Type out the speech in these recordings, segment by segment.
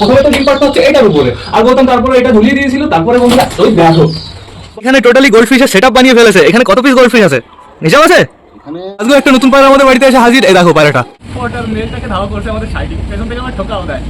প্রথমে তো ডিম পাড়টা হচ্ছে এটার উপরে আর গৌতম তারপরে এটা ঝুলিয়ে দিয়েছিল তারপরে বন্ধুরা ওই দেখো এখানে টোটালি গোল্ড ফিশের সেটআপ বানিয়ে ফেলেছে। এখানে কত পিস গোল্ড ফিশ আছে? নিজাম আছে? আজকে একটা নতুন পায়রা আমাদের বাড়িতে এসে হাজির। এই দেখো পায়রাটা। ওটার মেলটাকে ধাওয়া করছে আমাদের সাইডিং। পেছন থেকে আমার ঠোকাও দেয়।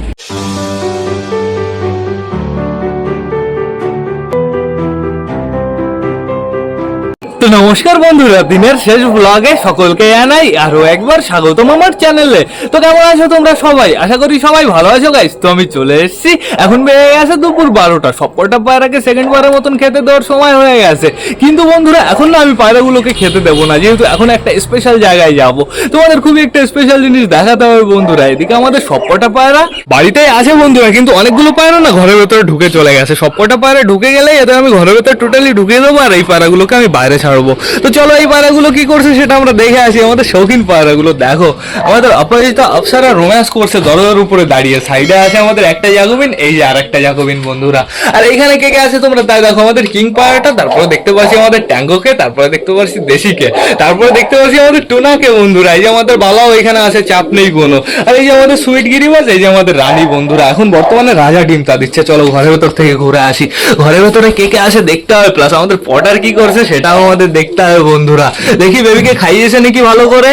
তো নমস্কার বন্ধুরা, দিনের শেষ ব্লগে সকলকে জানাই আরও একবার স্বাগতম আমার চ্যানেলে তো কেমন আছো তোমরা সবাই? আশা করি সবাই ভালো আছো গাইস তো আমি চলে এসেছি। এখন বেড়ে গেছে দুপুর বারোটা। সবকটা পায়রাকে সেকেন্ড বারের মতন খেতে দেওয়ার সময় হয়ে গেছে। কিন্তু বন্ধুরা, এখন না আমি পায়রাগুলোকে খেতে দেবো না। যেহেতু এখন একটা স্পেশাল জায়গায় যাব। তোমাদের খুবই একটা স্পেশাল জিনিস দেখাতে হবে বন্ধুরা। এদিকে আমাদের সবকটা পায়রা বাড়িতেই আছে বন্ধুরা, কিন্তু অনেকগুলো পায়রা না ঘরের ভেতরে ঢুকে চলে গেছে। সবকটা পায়রা ঢুকে গেলে এদের আমি ঘরের ভেতরে টোটালি ঢুকে দেবো আর এই পায়রাগুলোকে আমি বাইরে ছাড়বো তো চলো এই পায়রাগুলো কি করছে সেটা আমরা দেখে আসি। আমাদের শৌখিন পায়রাগুলো, দেখো। আমাদের অপরাজিতা অপসারা রোম্যান্স করছে দরজার উপরে দাঁড়িয়ে। সাইডে আছে আমাদের একটা জাকবিন এই যে আর একটা জাকবিন বন্ধুরা। আর এখানে কে কে আছে তোমরা তাই দেখো। আমাদের কিং পায়রাটা, তারপরে দেখতে পাচ্ছি আমাদের ট্যাঙ্গোকে, তারপরে দেখতে পাচ্ছি দেশিকে। তারপরে দেখতে পাচ্ছি আমাদের টুনাকে, বন্ধুরা। এই যে আমাদের বালাও এখানে আছে, চাপ নেই কোনো। আর এই যে আমাদের সুইট গিরিবাজ, এই যে আমাদের রানী, বন্ধুরা। এখন বর্তমানে রাজা ডিম তা দিচ্ছে। চলো ঘরের ভেতর থেকে ঘুরে আসি। ঘরের ভেতরে কে কে আসে দেখতে হবে। প্লাস আমাদের পটার কি করছে সেটাও আমাদের দেখতে হবে বন্ধুরা। দেখি বেবিকে খাইয়েছে নাকি ভালো করে?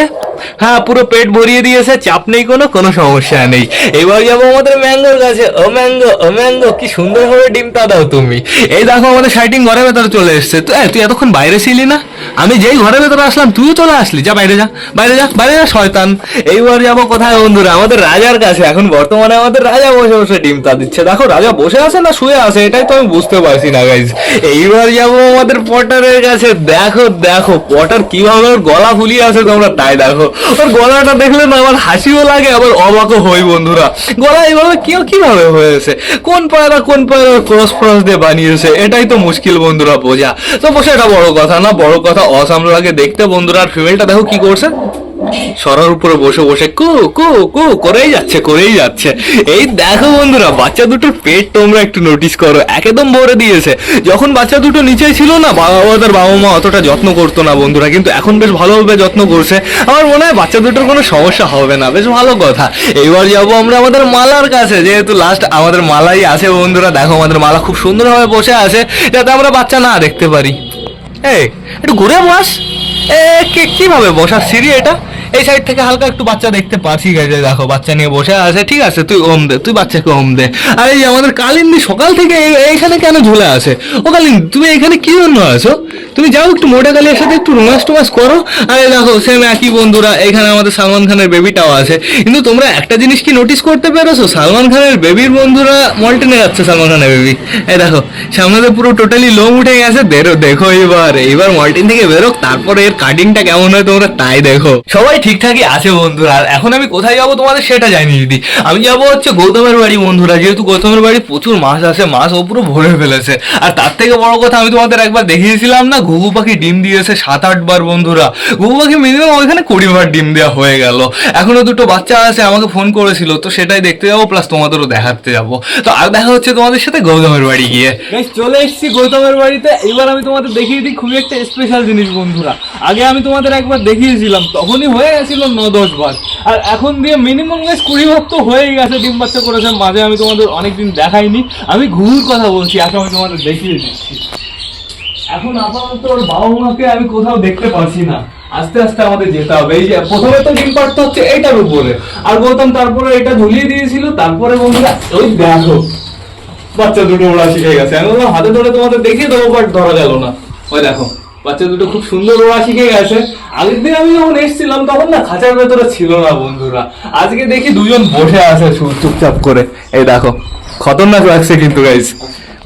হ্যাঁ পুরো পেট ভরিয়ে দিয়েছে, চাপ নেই কোনো কোনো সমস্যা নেই। এবার যাব আমাদের ম্যাঙ্গোর কাছে। ও ম্যাঙ্গো ও ম্যাঙ্গো, কি সুন্দর ভাবে ডিমটা দাও তুমি। এই দেখো, আমাদের সাইটিং ঘরের ভেতরে চলে এসছে। তো তুই এতক্ষণ বাইরে ছিলি না? আমি যেই ঘরের ভেতরে আসলাম, তুইও চলে আসলি। যা, বাইরে যা বাইরে যা বাইরে যা, শয়তান। এইবার যাব কোথায় বন্ধুরা? আমাদের রাজার কাছে। এখন বর্তমানে আমাদের রাজা বসে বসে ডিম তা দিচ্ছে। দেখো, রাজা বসে আছে না শুয়ে আছে, এটাই তো আমি বুঝতে পারছি না গাইজ এইবার যাব আমাদের পটারের কাছে। দেখো দেখো, পটার কীভাবে গলা ফুলিয়ে আছে তোমরা তাই দেখো। ওর গলাটা দেখলে না আমার হাসিও লাগে, আবার অবাকও হই বন্ধুরা। গলা এইভাবে কেউ কীভাবে হয়েছে? কোন পায়রা কোন পায়রা ক্রস ফ্রস দিয়ে বানিয়েছে? এটাই তো মুশকিল বন্ধুরা বোঝা। তো বসে এটা বড় কথা না, বড় কথা অসাম লাগে দেখতে বন্ধুরা, আর ফিমেলটা দেখো কি করছে? সরার উপরে বসে বসে কু কু কু, করেই যাচ্ছে করেই যাচ্ছে। এই দেখো বন্ধুরা, বাচ্চা দুটোর পেট তোমরা একটু নোটিস করো। একদম ভরে দিয়েছে। যখন বাচ্চা দুটো নিচে ছিল না বাবা তার বাবা মা অতটা যত্ন করতো না বন্ধুরা, কিন্তু এখন বেশ ভালোভাবে যত্ন করছে। আমার মনে হয় বাচ্চা দুটোর কোনো সমস্যা হবে না, বেশ ভালো কথা। এইবার যাব আমরা আমাদের মালার কাছে, যেহেতু লাস্ট আমাদের মালাই আছে বন্ধুরা, দেখো আমাদের মালা খুব সুন্দরভাবে বসে আছে, যাতে আমরা বাচ্চা না দেখতে পারি। এই, একটু ঘুরে বস। এ কীভাবে বসার সিঁড়ি এটা? এই সাইড থেকে হালকা একটু বাচ্চা দেখতে পাচ্ছি গেছে দেখো, বাচ্চা নিয়ে বসে আছে, ঠিক আছে, তুই ওম দে, তুই বাচ্চাকে ওম দে। আর এই আমাদের কালিন্দি সকাল থেকে এই- এইখানে কেন ঝুলে আছে? ও কালিন্দি, তুমি এখানে কি জন্য আছো? তুমি যাও একটু মোটা কালির সাথে একটু রোমাস টোমাস করো। আর দেখো সেম একই বন্ধুরা, এখানে আমাদের সালমান খানের বেবিটাও আছে। কিন্তু তোমরা একটা জিনিস কি নোটিস করতে পেরেছ? সালমান খানের বেবির বন্ধুরা মল্টেনে যাচ্ছে সালমান খানের বেবি এই দেখো, সামনে তো পুরো টোটালি লোম উঠে গেছে। দেরো দেখো এবার, এইবার মল্টিন থেকে বেরোক, তারপরে এর কাটিংটা কেমন হয় তোমরা তাই দেখো। সবাই ঠিকঠাকই আছে বন্ধুরা, আর এখন আমি কোথায় যাব তোমাদের সেটা জানি দিদি। আমি যাব হচ্ছে গৌতমের বাড়ি বন্ধুরা, যেহেতু গৌতমের বাড়ি প্রচুর মাছ আছে, মাছ ও পুরো ভরে ফেলেছে। আর তার থেকে বড় কথা আমি তোমাদের একবার দেখিয়েছিলাম না ঘুঘু পাখি ডিম দিয়েছে সাত আট বার বন্ধুরা। ঘুঘু পাখি মিনিমাম ওইখানে কুড়ি বার ডিম দেওয়া হয়ে গেল। এখনও দুটো বাচ্চা আছে, আমাকে ফোন করেছিল, তো সেটাই দেখতে যাব প্লাস তোমাদেরও দেখাতে যাব। তো আর দেখা হচ্ছে তোমাদের সাথে গৌতমের বাড়ি গিয়ে। চলে এসেছি গৌতমের বাড়িতে। এবার আমি তোমাদের দেখিয়ে দিই খুবই একটা স্পেশাল জিনিস বন্ধুরা। আগে আমি তোমাদের একবার দেখিয়েছিলাম, তখনই হয়ে গেছিল ন দশ বার। আর এখন দিয়ে মিনিমাম গাছ কুড়ি বার তো হয়েই গেছে, ডিম বাচ্চা করেছে। মাঝে আমি তোমাদের অনেকদিন দেখাইনি। আমি ঘুঘুর কথা বলছি এখন আমি তোমাদের দেখিয়ে দিচ্ছি। এখন আপাতত ওর বাবা মাকে আমি কোথাও দেখতে পাচ্ছি না। আস্তে আস্তে আমাদের যেতে হবে। এই যে প্রথমে তো ডিম পাড়তে হচ্ছে, এইটার উপরে। আর গৌতম তারপরে এটা ঝুলিয়ে দিয়েছিল, তারপরে বন্ধুরা ওই দেখো, বাচ্চা দুটো ওরা শিখে গেছে। আমি বললাম, হাতে ধরে তোমাদের দেখিয়ে দেবো বাট ধরা গেল না। ওই দেখো, বাচ্চা দুটো খুব সুন্দর ওরা শিখে গেছে। আগের দিন আমি যখন এসেছিলাম, তখন না খাঁচার ভেতরে ছিল না বন্ধুরা। আজকে দেখি দুজন বসে আছে চুপ- চুপচাপ করে। এই দেখো, খতরনাক লাগছে কিন্তু গাইজ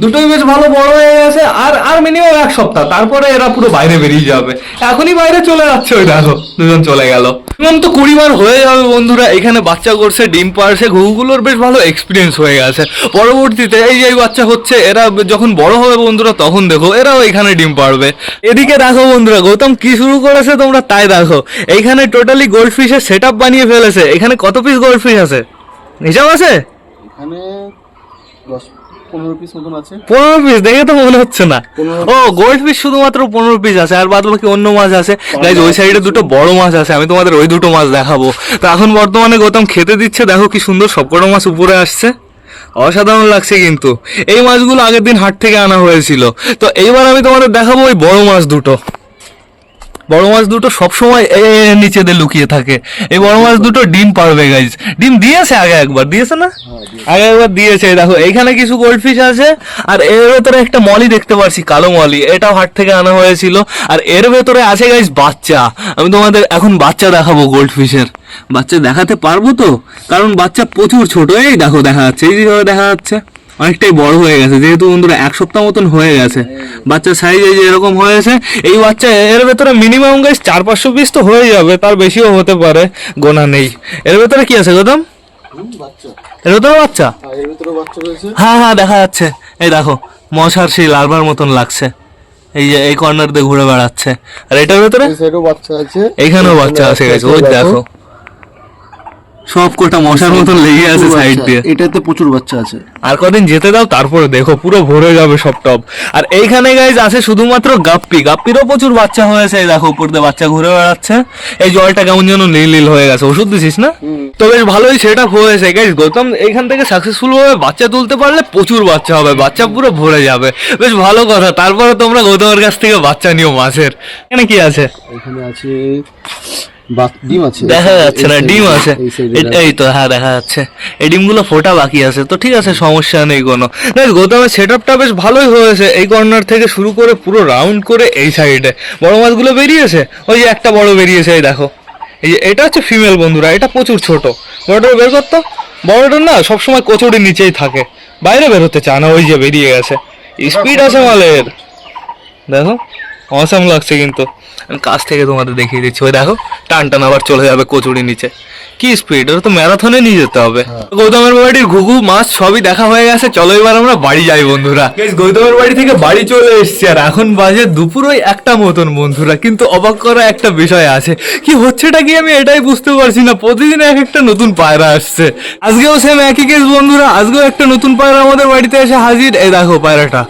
দুটোই বেশ ভালো বড় হয়ে গেছে, আর আর মিনিমাম এক সপ্তাহ। তারপরে এরা পুরো বাইরে বেরিয়ে যাবে। এখনই বাইরে চলে যাচ্ছে ওই দেখো, দুজন চলে গেল। মিনিমাম তো কুড়ি বার হয়ে যাবে বন্ধুরা, এখানে বাচ্চা করছে, ডিম পারছে ঘুঘুগুলোর বেশ ভালো এক্সপিরিয়েন্স হয়ে গেছে। পরবর্তীতে এই যে বাচ্চা হচ্ছে, এরা যখন বড় হবে বন্ধুরা, তখন দেখো, এরাও এখানে ডিম পারবে এদিকে দেখো বন্ধুরা, গৌতম কি শুরু করেছে তোমরা তাই দেখো। এইখানে টোটালি গোল্ড ফিশের সেট বানিয়ে ফেলেছে। এখানে কত পিস গোল্ড ফিশ আছে? হিসাব আছে? এখানে পনেরো পিস মতন আছে। পনেরো পিস দেখে তো মনে হচ্ছে না। ও গোল্ড পিস শুধুমাত্র পনেরো পিস আছে আর বাদ বাকি অন্য মাছ আছে। গাইজ ওই সাইডে দুটো বড় মাছ আছে আমি তোমাদের ওই দুটো মাছ দেখাবো। তো এখন বর্তমানে গৌতম খেতে দিচ্ছে দেখো কি সুন্দর সবকটা মাছ উপরে আসছে। অসাধারণ লাগছে কিন্তু। এই মাছগুলো আগের দিন হাট থেকে আনা হয়েছিল। তো এইবার আমি তোমাদের দেখাবো ওই বড় মাছ দুটো। বড় মাছ দুটো সবসময় এ এ এ নিচে দিয়ে লুকিয়ে থাকে। এই বড় মাছ দুটো ডিম পারবে গাইজ ডিম দিয়েছে আগে একবার দিয়েছে না? আগে একবার দিয়েছে দেখো এইখানে কিছু গোল্ডফিশ আছে আর এর ভেতরে একটা মলি দেখতে পাচ্ছি কালো মলি। এটাও হাট থেকে আনা হয়েছিল। আর এর ভেতরে আছে গাইজ বাচ্চা। আমি তোমাদের এখন বাচ্চা দেখাবো গোল্ডফিশের বাচ্চা দেখাতে পারব তো? কারণ বাচ্চা প্রচুর ছোট এই দেখো দেখা যাচ্ছে এই যেভাবে দেখা যাচ্ছে। অনেকটাই বড় হয়ে গেছে। যেহেতু বন্ধুরা এক সপ্তাহ মতন হয়ে গেছে। বাচ্চার সাইজ এই যে এরকম হয়েছে এই বাচ্চা এর ভেতরে মিনিমাম গাইস চার পাঁচশো পিস তো হয়ে যাবে তার বেশিও হতে পারে গোনা নেই। এর ভেতরে কি আছে গৌতম? এর ভেতরে বাচ্চা? হ্যাঁ হ্যাঁ দেখা যাচ্ছে। এই দেখো মশার সেই লার্ভার মতন লাগছে। এই যে এই কর্নার দিয়ে ঘুরে বেড়াচ্ছে। আর এটার ভেতরে? বাচ্চা আছে। এইখানেও বাচ্চা আছে গেছে ওই দেখো। সব কটা মশার মতন লেগে আছে সাইড বাচ্চা। দিয়ে। এটাতে প্রচুর বাচ্চা আছে। আর কদিন যেতে দাও তারপরে দেখো পুরো ভরে যাবে সব টপ আর এইখানে গাইজ আছে শুধুমাত্র গাপ্পি। গাপ্পিরও প্রচুর বাচ্চা হয়েছে দেখো উপর দিয়ে বাচ্চা ঘুরে বেড়াচ্ছে। এই জলটা কেমন যেন নীল নীল হয়ে গেছে ওষুধ দিছিস না? তো বেশ ভালোই সেট আপ হয়েছে গাইজ গৌতম এইখান থেকে সাকসেসফুল ভাবে বাচ্চা তুলতে পারলে প্রচুর বাচ্চা হবে বাচ্চা পুরো ভরে যাবে। বেশ ভালো কথা তারপরে তোমরা গৌতমের কাছ থেকে বাচ্চা নিও মাছের। এখানে কি আছে? এখানে আছে ডিম আছে। দেখা যাচ্ছে না ডিম আছে। এই তো হ্যাঁ দেখা যাচ্ছে। এই ডিমগুলো ফোটা বাকি আছে। তো ঠিক আছে সমস্যা নেই কোনো। গৌতমের সেট আপটা বেশ ভালোই হয়েছে। এই কর্নার থেকে শুরু করে পুরো রাউন্ড করে এই সাইডে বড় মাছগুলো বেরিয়েছে? ওই যে একটা বড় বেরিয়েছে এই দেখো। এই যে এটা হচ্ছে ফিমেল বন্ধুরা এটা প্রচুর ছোট। বড়টা বের করতো? বড়টা না সবসময় কচুরির নিচেই থাকে। বাইরে বেরোতে চায় না ওই যে বেরিয়ে গেছে। স্পিড আছে মালের। দেখো অসাম লাগছে কিন্তু। আমি কাছ থেকে তোমাদের দেখিয়ে দিচ্ছি। ওই দেখো টান টান আবার চলে যাবে কচুরি নিচে। কি স্পিড ওটা তো ম্যারাথনে নিয়ে যেতে হবে। গৌতমের বাড়ির ঘুঘু মাছ সবই দেখা হয়ে গেছে। চলো এবার আমরা বাড়ি যাই বন্ধুরা। গৌতমের বাড়ি থেকে বাড়ি চলে এসেছি আর এখন বাজে দুপুর ওই একটা মতন বন্ধুরা। কিন্তু অবাক করা একটা বিষয় আছে। কি হচ্ছেটা কি আমি এটাই বুঝতে পারছি না। প্রতিদিন এক একটা নতুন পায়রা আসছে। আজকেও সেম একই কেস বন্ধুরা। আজকেও একটা নতুন পায়রা আমাদের বাড়িতে এসে হাজির। এই দেখো পায়রাটা।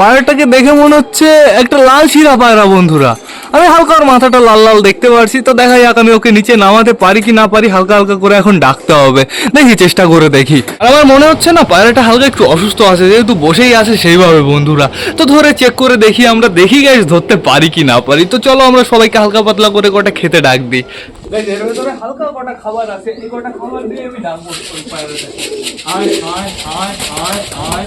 পায়রাটাকে দেখে মনে হচ্ছে একটা লাল শিরা পায়রা, বন্ধুরা। আমি হালকা ওর মাথাটা লাল লাল দেখতে পারছি, তো দেখা যাক আমি ওকে নিচে নামাতে পারি কি না পারি, হালকা হালকা করে এখন ডাকতে হবে। দেখি, চেষ্টা করে দেখি। আর আমার মনে হচ্ছে না পায়রাটা হালকা একটু অসুস্থ আছে, যেহেতু বসেই আছে সেইভাবে, বন্ধুরা। তো ধরে চেক করে দেখি, আমরা দেখি গাইস ধরতে পারি কি না পারি। তো চলো, আমরা সবাইকে হালকা পাতলা করে কটা খেতে ডাক দিই। হালকা কটা খাবার আছে, এই কটা খাবার দিয়ে আমি ডাকবো আয় আয় আয় আয় আয়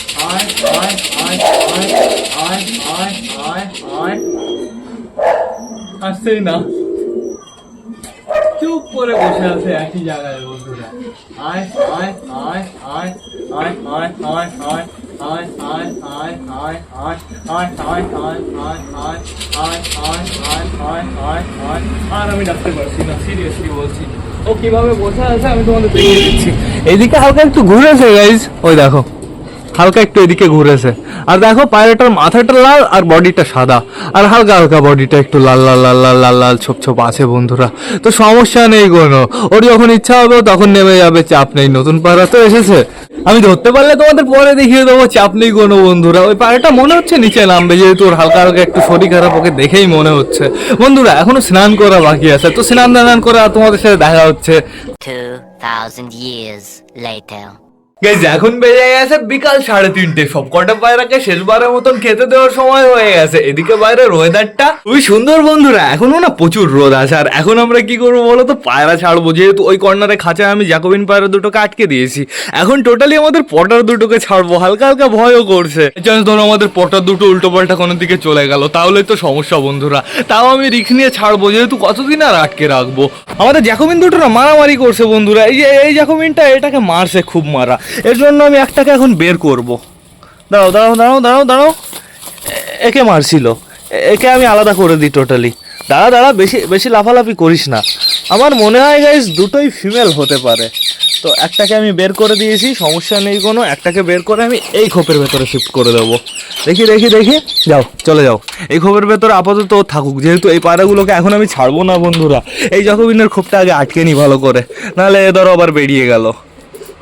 হয়ে আসছেই না চুপ করে বসে আছে একই জায়গায় বন্ধুরা আয় আয় আয় আয় আয় আয় আয় আয় আয় আয় আয় আয় আয় আয় আয় আয় আয় আর আমি ডাকতে পারছি না সিরিয়াসলি বলছি ও কীভাবে বসে আছে আমি তোমাদের দিচ্ছি এদিকে হালকা একটু ঘুরেছে গাইজ ওই দেখো হালকা একটু এদিকে ঘুরেছে। আর দেখো পায়রাটার মাথাটা লাল আর বডিটা সাদা। আর হালকা হালকা বডিটা একটু লাল লাল লাল লাল লাল লাল ছোপ ছোপ আছে বন্ধুরা। তো সমস্যা নেই কোনো। ওর যখন ইচ্ছা হবে তখন নেমে যাবে চাপ নেই। নতুন পায়রা তো এসেছে। আমি ধরতে পারলে তোমাদের পরে দেখিয়ে দেবো চাপ নেই কোনো বন্ধুরা। ওই পায়রাটা মনে হচ্ছে নিচে নামবে যেহেতু ওর হালকা হালকা একটু শরীর খারাপ ওকে দেখেই মনে হচ্ছে। বন্ধুরা এখনও স্নান করা বাকি আছে। তো স্নান দান করে তোমাদের সাথে দেখা হচ্ছে। 2,000 years later. গাইজ এখন বেজে গেছে বিকাল সাড়ে তিনটে। সব কটা পায়রাকে শেষবারের মতন খেতে দেওয়ার সময় হয়ে গেছে। এদিকে বাইরের ওয়েদারটা খুবই সুন্দর বন্ধুরা। এখনও না প্রচুর রোদ আছে। আর এখন আমরা কি করব বলো তো? পায়রা ছাড়বো। যেহেতু ওই কর্নারে খাঁচায় আমি জ্যাকোবিন পায়রা দুটোকে আটকে দিয়েছি। এখন টোটালি আমাদের পটার দুটোকে ছাড়বো। হালকা হালকা ভয়ও করছে। চান্স ধরো আমাদের পটার দুটো উল্টো পাল্টা কোনো দিকে চলে গেল। তাহলে তো সমস্যা বন্ধুরা। তাও আমি রিক্স নিয়ে ছাড়বো। যেহেতু কতদিন আর আটকে রাখব? আমাদের জ্যাকোবিন দুটো না মারামারি করছে বন্ধুরা। এই যে, এই জ্যাকোবিনটা, এটাকে মারছে খুব মারা। এর জন্য আমি একটাকে এখন বের করব। দাঁড়াও দাঁড়াও দাঁড়াও দাঁড়াও দাঁড়াও। একে মারছিল। একে আমি আলাদা করে দিই টোটালি দাঁড়া দাঁড়া, বেশি বেশি লাফালাফি করিস না। আমার মনে হয় গাইজ দুটোই ফিমেল হতে পারে। তো একটাকে আমি বের করে দিয়েছি, সমস্যা নেই কোনো। একটাকে বের করে আমি এই খোপের ভেতরে শিফট করে দেবো। দেখি দেখি দেখি। যাও, চলে যাও। এই খোপের ভেতরে আপাতত থাকুক। যেহেতু এই পায়রাগুলোকে এখন আমি ছাড়বো না বন্ধুরা, এই জকবিনের খোপটা আগে আটকে নি ভালো করে। নাহলে এ ধরো আবার বেরিয়ে গেল।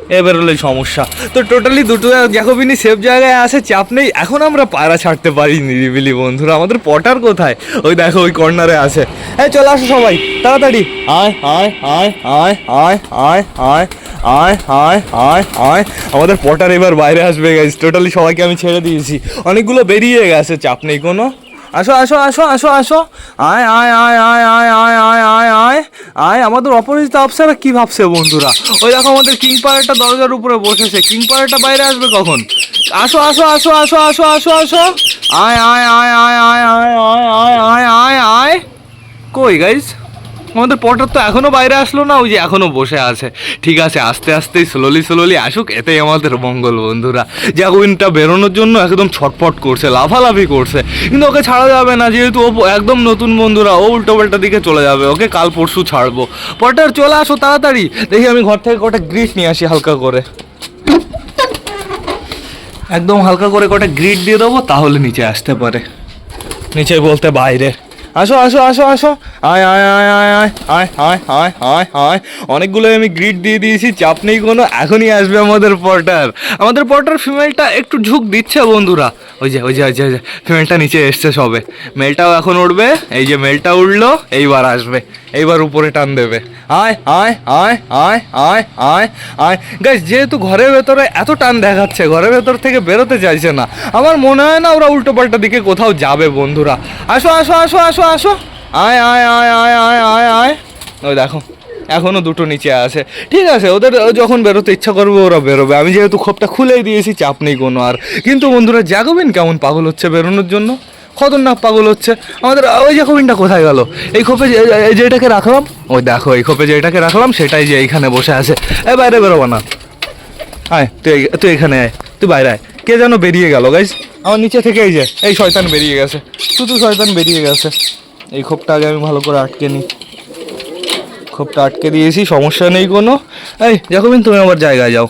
এ বেরোলে সমস্যা তো টোটালি দুটো জ্যাকোবিনি সেফ জায়গায় আছে চাপ নেই এখন আমরা পায়রা ছাড়তে পারি নিরিবিলি বন্ধুরা আমাদের পটার কোথায় ওই দেখো ওই কর্নারে আছে এই চলে আসো সবাই তাড়াতাড়ি আয় আয় আয় আয় আয় আয় আয় আয় আয় আয় আয় আমাদের পটার এবার বাইরে আসবে গাইজ টোটালি সবাইকে আমি ছেড়ে দিয়েছি অনেকগুলো বেরিয়ে গেছে চাপ নেই কোনো আসো আসো আসো আসো আসো আয় আয় আয় আয় আয় আয় আয় আয় আয় আয় আমাদের অপরাজিত আফসারা কী ভাবছে বন্ধুরা ওই দেখো আমাদের কিং পাড়াটা দরজার উপরে বসেছে কিং পাড়াটা বাইরে আসবে কখন আসো আসো আসো আসো আসো আসো আসো আয় আয় আয় আয় আয় আয় আয় আয় আয় আয় আয় কই গাইজ আমাদের পটার তো এখনও বাইরে আসলো না, ওই যে এখনও বসে আছে। ঠিক আছে, আস্তে আস্তে স্লোলি স্লোলি আসুক, এতেই আমাদের মঙ্গল বন্ধুরা। জ্যাকুইনটা বেরোনোর জন্য একদম ছটফট করছে, লাফালাফি করছে। কিন্তু ওকে ছাড়া যাবে না, যেহেতু ও একদম নতুন বন্ধুরা, ও উল্টো পাল্টা দিকে চলে যাবে, ওকে কাল পরশু ছাড়বো। পটার, চলে আসো তাড়াতাড়ি। দেখি আমি ঘর থেকে কটা গ্রিস নিয়ে আসি হালকা করে। একদম হালকা করে কটা গ্রিট দিয়ে দেবো, তাহলে নিচে আসতে পারে। নিচে বলতে বাইরে। আসো আসো আসো আসো। আয় আয় আয় আয় আয় আয় আয় আয় আয় আয়। অনেকগুলো আমি গ্রিড দিয়ে দিয়েছি, চাপ নেই কোনো, এখনই আসবে আমাদের পটার আমাদের পটার ফিমেলটা একটু ঝুঁক দিচ্ছে বন্ধুরা। ওই যে ওই যে ওই যে ফিমেলটা নিচে এসছে সবে। মেলটাও এখন উঠবে এই যে মেলটা উঠল এইবার আসবে। এইবার উপরে টান দেবে আয় আয় আয় আয় আয় আয় আয় গাইস যেহেতু ঘরের ভেতরে এত টান দেখাচ্ছে ঘরের ভেতর থেকে বেরোতে চাইছে না আমার মনে হয় না ওরা উল্টো পাল্টা দিকে কোথাও যাবে বন্ধুরা আসো আসো আসো আসো আসো আয় আয় আয় আয় আয় আয় আয় ওই দেখো এখনও দুটো নিচে আছে ঠিক আছে ওদের যখন বেরোতে ইচ্ছা করবে ওরা বেরোবে আমি যেহেতু খোপটা খুলেই দিয়েছি চাপ নেই কোনো আর কিন্তু বন্ধুরা জাগবেন কেমন পাগল হচ্ছে বেরোনোর জন্য খতরনাক পাগল হচ্ছে। আমাদের, ওই যে খোপিনটা কোথায় গেল? এই খোপে যে, এই যে রাখলাম, ওই দেখো, এই খোপে যেটাকে রাখলাম, সেটাই যে এইখানে বসে আছে। এ, বাইরে বেরোবো না আয়, তুই তুই এখানে আয়, তুই বাইরে আয়। কে যেন বেরিয়ে গেল গাইজ আমার নিচে থেকে এই যে, এই শয়তান বেরিয়ে গেছে। শুধু শয়তান বেরিয়ে গেছে। এই খোপটা আগে আমি ভালো করে আটকে নিই। খোপটা আটকে দিয়েছি, সমস্যা নেই কোনো। এই জ্যাকোবিন তুমি আমার জায়গায় যাও।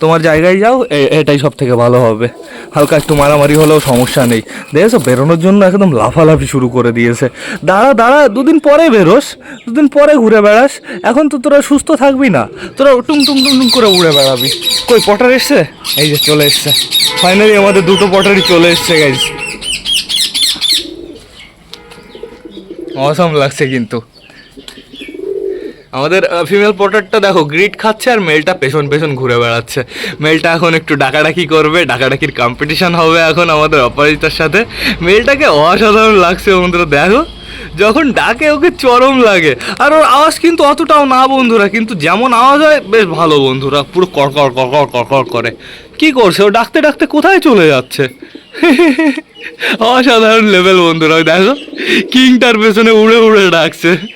তোমার জায়গায় যাও এটাই সব থেকে ভালো হবে। হালকা একটু মারামারি হলেও সমস্যা নেই। দেখেছ, বেরোনোর জন্য একদম লাফালাফি শুরু করে দিয়েছে। দাঁড়া দাঁড়া, দুদিন পরে বেরোস, দুদিন পরে ঘুরে বেড়াস। এখন তো তোরা সুস্থ থাকবি না। তোরা টুং টুং টুং টুং করে উড়ে বেড়াবি। কই, পটার এসছে? এই যে চলে এসছে। ফাইনালি আমাদের দুটো পটারই চলে এসছে গাইজ অসম লাগছে কিন্তু। আমাদের ফিমেল পটারটা দেখো গ্রিট খাচ্ছে আর মেলটা পেছন পেছন ঘুরে বেড়াচ্ছে। মেলটা এখন একটু ডাকাডাকি করবে, ডাকাডাকির কম্পিটিশন হবে এখন আমাদের অপরাজিতার সাথে। মেলটাকে অসাধারণ লাগছে বন্ধুরা, দেখো। যখন ডাকে, ওকে চরম লাগে। আর ওর আওয়াজ কিন্তু অতটাও না বন্ধুরা, কিন্তু যেমন আওয়াজ হয়, বেশ ভালো বন্ধুরা, পুরো কড়কড় কড়কড় কড়কড় করে কি করছে? ও ডাকতে ডাকতে কোথায় চলে যাচ্ছে? অসাধারণ লেভেল বন্ধুরা দেখো। কিংটার পেছনে উড়ে উড়ে ডাকছে।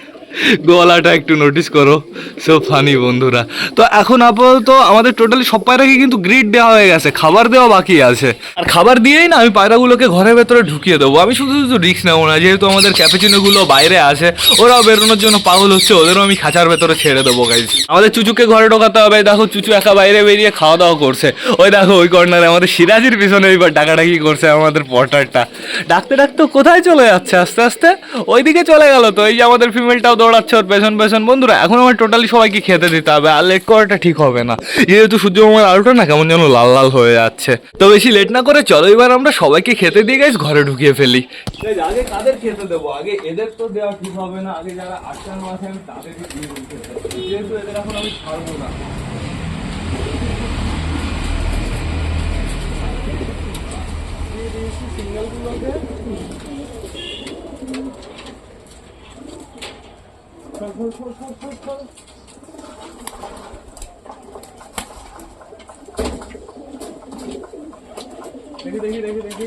গলাটা একটু নোটিস করো। সো ফানি বন্ধুরা। তো এখন আপাতত আমাদের টোটালি সব পায়রাকে কিন্তু গ্রিড দেওয়া হয়ে গেছে। খাবার দেওয়া বাকি আছে। আর খাবার দিয়েই না আমি পায়রাগুলোকে ঘরের ভেতরে ঢুকিয়ে দেবো। আমি শুধু শুধু রিস্ক নেব না। যেহেতু আমাদের ক্যাপেচিনোগুলো বাইরে আছে, ওরাও বেরোনোর জন্য পাগল হচ্ছে, ওদেরও আমি খাঁচার ভেতরে ছেড়ে দেবো গাইজ আমাদের চুচুকে ঘরে ঢোকাতে হবে। দেখো, চুচু একা বাইরে বেরিয়ে খাওয়া দাওয়া করছে। ওই দেখো, ওই কর্নারে আমাদের সিরাজির পিছনে এইবার ডাকাডাকি করছে আমাদের পটারটা ডাকতে ডাকতে কোথায় চলে যাচ্ছে? আস্তে আস্তে? ওইদিকে চলে গেল তো। এই যে আমাদের ফিমেলটাও দৌড়াচ্ছে ওর পেছন পেছন। বন্ধুরা, এখন আমার টোটালি সবাইকে খেতে দিতে হবে, আর লেট করাটা ঠিক হবে না। যেহেতু সূর্যমামার আলোটা না কেমন যেন লাল লাল হয়ে যাচ্ছে। তো বেশি লেট না করে চলো, এবার আমরা সবাইকে খেতে দিয়ে গাইস ঘরে ঢুকিয়ে ফেলি। আগে খেতে দেবো? আগে এদের তো দেওয়া ঠিক হবে না। আগে যারা আছে আমি তাদেরকে যেহেতু এদের এখন আমি ছাড়বো না। সর সর সর সর সর সর দেখি দেখি দেখি দেখি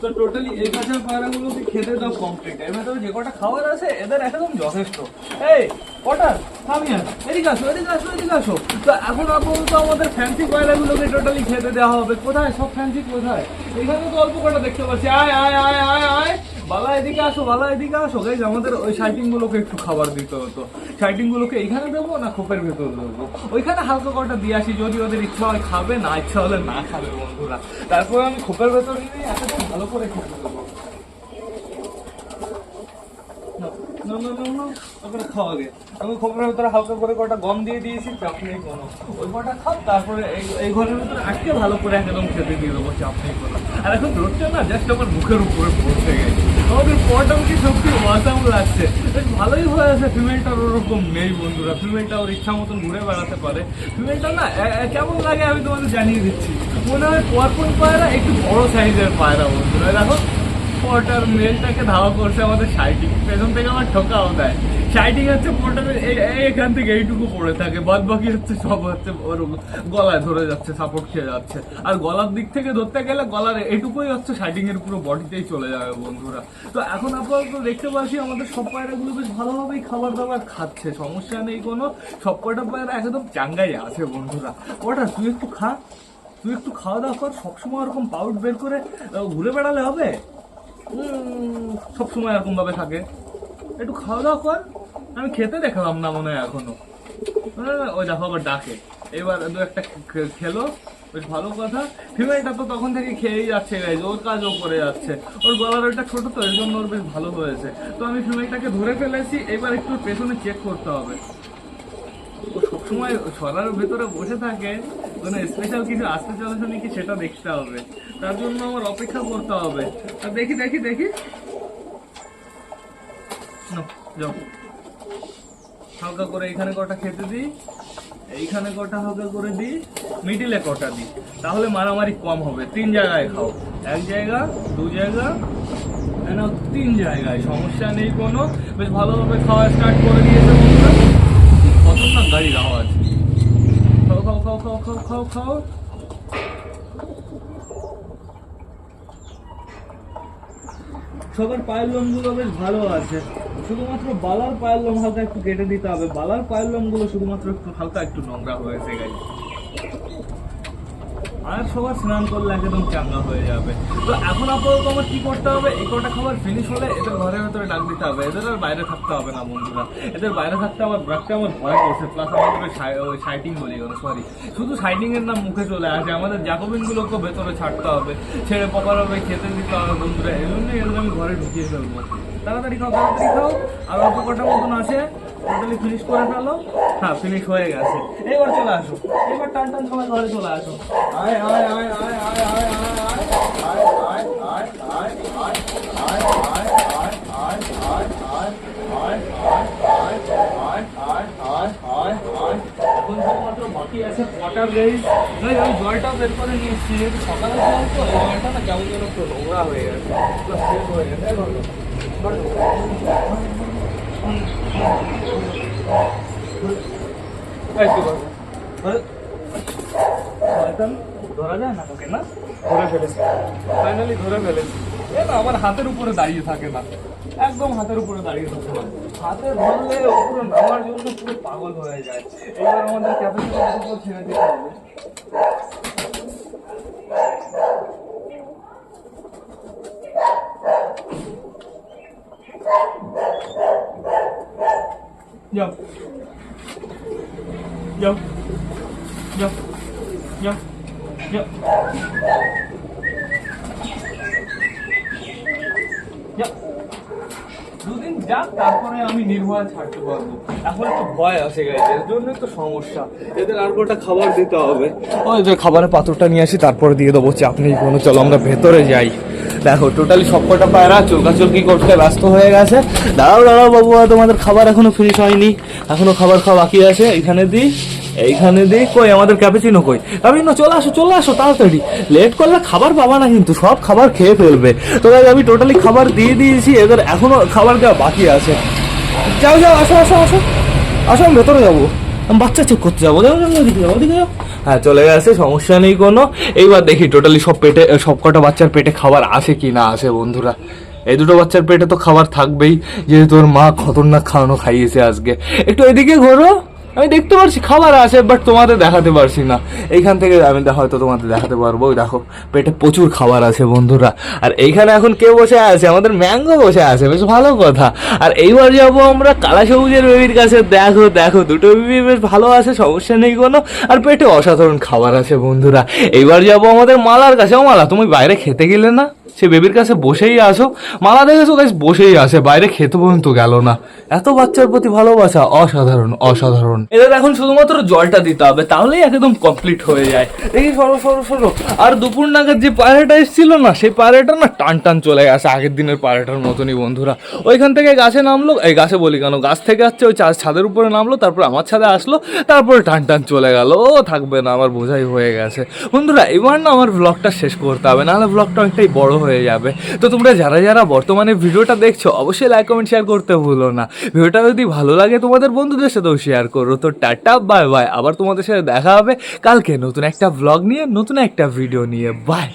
তো টোটালি এই কাঁচা পায়রাগুলোকে খেতে দাও কমপ্লিট এর ভেতরে যে কটা খাবার আছে এদের একদম যথেষ্ট এই কটা সামিয়া এদিকে আসো এদিকে আসো এদিকে আসো তো এখন আপাতত আমাদের ফ্যান্সি পায়রাগুলোকে টোটালি খেতে দেওয়া হবে কোথায় সব ফ্যান্সি কোথায় এখানে তো অল্প কটা দেখতে পাচ্ছি আয় আয় আয় আয় আয় বালা এদিকে আসো বালা এদিকে আসো গাইজ আমাদের ওই সাইটিং গুলোকে একটু খাবার দিতে হতো সাইটিং গুলোকে এখানে দেবো না খোপের ভেতর দেবো ওইখানে হালকা কটা দিয়ে আসি যদি ওদের ইচ্ছা হয় খাবে না ইচ্ছা হলে না খাবে বন্ধুরা তারপর আমি খোপের ভেতর নিয়ে একদম ভালো করে খেতে দেবো না, না, না, না, ওখানে খাও আগে। আমি খোপের ভেতরে হালকা করে কটা গম দিয়ে দিয়েছি, চাপ নেই কোনো। ওই কটা খাও, তারপরে এই- ঘরের ভিতরে আটকে ভালো করে একদম খেতে দিয়ে দেবো, চাপ নেই কোনো। আর এখন রোদটা না জাস্ট আমার মুখের উপরে পড়তে গেছে আমাদের পটামকে সত্যি ওয়াসাম লাগছে। বেশ ভালোই হয়েছে ফিমেলটার ওরকম নেই বন্ধুরা। ফিমেলটা ওর ইচ্ছা মতন ঘুরে বেড়াতে পারে। ফিমেলটা না কেমন লাগে আমি তোমাদের জানিয়ে দিচ্ছি। মনে হয় পরপর পায়রা, একটু বড় সাইজের পায়রা বন্ধুরা। দেখো পটার মেলটাকে ধাওয়া করছে আমাদের সাইটিং। পেছন থেকে আমার ঠোকাও দেয়। সাইটিং হচ্ছে পটারের এখান থেকে এইটুকু পড়ে থাকে। বাদ বাকি হচ্ছে সব হচ্ছে ওর গলায় ধরে যাচ্ছে সাপোর্ট খেয়ে যাচ্ছে। আর গলার দিক থেকে ধরতে গেলে গলার এইটুকুই হচ্ছে সাইটিং এর পুরো বডিতেই চলে যাবে বন্ধুরা। তো এখন আপাতত দেখতে পাচ্ছি আমাদের সব পায়রাগুলো বেশ ভালোভাবেই খাবার দাবার খাচ্ছে। সমস্যা নেই কোনো। সব কটা পায়রা একদম চাঙ্গাই আছে বন্ধুরা। ওটা তুই একটু খা। তুই একটু খাওয়া দাওয়া কর। সবসময় ওরকম পাউট বের করে ঘুরে বেড়ালে হবে? সবসময় এরকম ভাবে থাকে। একটু খাওয়া দাওয়া কর আমি খেতে দেখলাম না মনে হয় এখনও। ওই দেখো আবার ডাকে। এবার দু একটা খেলো বেশ ভালো কথা। ফিমেলটা তো তখন থেকে খেয়েই যাচ্ছে guys, ওর কাজও করে যাচ্ছে। ওর গলার ওইটা ছোট তো এর জন্য ওর বেশ ভালো হয়েছে। তো আমি ফিমেলটাকে ধরে ফেলেছি এবার একটু পেছনে চেক করতে হবে। ও সবসময় সরার ভেতরে বসে থাকে। কোনো স্পেশাল কিছু আসতে চলেছে নাকি সেটা দেখতে হবে। তার জন্য আমার অপেক্ষা করতে হবে। দেখি দেখি দেখি। হালকা করে এখানে কটা খেতে দিই, এইখানে কটা হালকা করে দিই মিডিলে কটা দিই। তাহলে মারামারি কম হবে। তিন জায়গায় খাও। এক জায়গা, দু জায়গা নাও, তিন জায়গায়। সমস্যা নেই কোনো। বেশ ভালোভাবে খাওয়া স্টার্ট করে দিয়েছে বন্ধুরা। খতরনাক গাড়ির আওয়াজ cold, cold, cold, cold, cold. খাও সবার পায়ের লোমগুলো বেশ ভালো আছে। শুধুমাত্র বালার পায়ের লোম হালকা একটু কেটে দিতে হবে। বালার পায়ের লোমগুলো শুধুমাত্র একটু হালকা একটু নোংরা হয়েছে গাই আর সবার স্নান করলে একদম চাঙ্গা হয়ে যাবে। তো এখন আপাতত আমার কি করতে হবে? এই কটা খাবার ফিনিশ হলে এদের ঘরের ভেতরে ডাক দিতে হবে। এদের আর বাইরে থাকতে হবে না, বন্ধুরা। এদের বাইরে থাকতে আমার রাখতে আমার ভয় করছে। প্লাস আমাদের সাইটিং বলি সরি শুধু সাইটিং এর নাম মুখে চলে আসে। আমাদের জাকোবিনগুলোকে ভেতরে ছাড়তে হবে। ছেড়ে পকার হবে, খেতে দিতে হবে, বন্ধুরা। এই জন্যই এদের আমি ঘরে ঢুকিয়ে ফেলব। তাড়াতাড়ি খাও তাড়াতাড়ি খাও। আর অল্প কটা মতন আছে টোটালি ফিনিশ করে ফেলো হ্যাঁ ফিনিশ হয়ে গেছে এবার চলে আসো এবার টান টান সবাই ঘরে চলে আসো আয় আয় আয় আয় আয় আয় আয় আয় আয় আয় আয় আয় আয় বাকি আছে ওয়াটার গাইজ গাইজ জলটা বের করে নিয়ে এসেছি সকালে জল তো জলটা না কেমন যেন একটু নোংরা হয়ে গেছে হয়ে গেছে এই ধরো, যায় না ওকে না? ধরে ফেলেছি। ফাইনালি ধরে ফেলেছি। এ না আমার হাতের উপরে দাঁড়িয়ে থাকে না। একদম হাতের উপরে দাঁড়িয়ে থাকে না। হাতে ধরলে উপরে নামার জন্য পুরো পাগল হয়ে যায়। এবার আমাদের ক্যাপাসিটি ছেড়ে দিতে হবে যাও যাও যাও যাও যাও যাও দুদিন যাক, তারপরে আমি নির্ভয় ছাড়তে পারব। এখন একটু ভয় আছে গাইছে এর জন্যই তো সমস্যা। এদের আর কটা খাবার দিতে হবে। ও এদের খাবারের পাত্রটা নিয়ে আসি, তারপরে দিয়ে দেবো চাপ নেই কোনো চলো, আমরা ভেতরে যাই। দেখো টোটালি সব কটা পায়রা চলকাচলকি করতে ব্যস্ত হয়ে গেছে। দাঁড়াও দাঁড়াও বাবু তোমাদের খাবার এখনও ফিনিশ হয়নি। এখনও খাবার খাওয়া বাকি আছে। এখানে দিই। এইখানে দিই কই, আমাদের ক্যাপেচিনো কই। ক্যাপেচিনো চলে আসো চলে আসো, তাড়াতাড়ি। লেট করলে খাবার পাবা না কিন্তু, সব খাবার খেয়ে ফেলবে। তো আমি টোটালি খাবার দিয়ে দিয়েছি, এদের এখনও খাবার দেওয়া বাকি আছে। যাও যাও, আসো আসো আসো। আসো, আমি ভেতরে যাব। বাচ্চা চেক করতে যাব। যাও যাও, ওদিকে যাও ওদিকে যাও। হ্যাঁ চলে গেছে, সমস্যা নেই কোনো। এইবার দেখি টোটালি সব পেটে সব কটা বাচ্চার পেটে খাবার আসে কি না আসে বন্ধুরা। এই দুটো বাচ্চার পেটে তো খাবার থাকবেই। যেহেতু ওর মা খতরনাক খাওয়ানো খাইয়েছে আজকে। একটু এদিকে ঘোরো। আমি দেখতে পারছি, খাবার আছে বাট তোমাদের দেখাতে পারছি না। এইখান থেকে আমি হয়তো তোমাদের দেখাতে পারব দেখো, পেটে প্রচুর খাবার আছে, বন্ধুরা। আর এইখানে এখন কে বসে আছে? আমাদের ম্যাঙ্গো বসে আছে, বেশ ভালো কথা। আর এইবার যাব আমরা কালা সবুজের বেবির কাছে। দেখো দেখো, দুটো বেবি বেশ ভালো আছে, সমস্যা নেই কোনো। আর পেটে অসাধারণ খাবার আছে, বন্ধুরা। এইবার যাব আমাদের মালার কাছে। ও মালা, তুমি বাইরে খেতে গেলে না? সে বেবির কাছে বসেই আসো মালা দেখেছ গাইস বসেই আসে, বাইরে খেতে পর্যন্ত গেল না। এত বাচ্চার প্রতি ভালোবাসা, অসাধারণ অসাধারণ। এদের এখন শুধুমাত্র জলটা দিতে হবে, তাহলেই একদম কমপ্লিট হয়ে যায়। দেখি সরো সরো সরো। আর দুপুর নাগাদ যে পায়রাটা এসেছিল না, সেই পায়রাটা না টান টান চলে গেছে, আগের দিনের পায়রাটার মতনই বন্ধুরা। ওইখান থেকে গাছে নামলো, এই গাছে বলি কেন, গাছ থেকে আসছে, ওই ছাদের উপরে নামলো, তারপর আমার ছাদে আসলো, তারপরে টান টান চলে গেল। ও, থাকবে না, আমার বোঝাই হয়ে গেছে। বন্ধুরা, এবার না আমার ব্লগটা শেষ করতে হবে, নাহলে ব্লগটা অনেকটাই বড় হয়ে যাবে। তো তোমরা যারা যারা বর্তমানে ভিডিওটা দেখছ, অবশ্যই লাইক কমেন্ট শেয়ার করতে ভুলো না। ভিডিওটা যদি ভালো লাগে, তোমাদের বন্ধুদের সাথেও শেয়ার করো। তো টাটা বাই বাই আবার তোমাদের সাথে দেখা হবে। কালকে নতুন একটা ব্লগ নিয়ে, নতুন একটা ভিডিও নিয়ে। বাই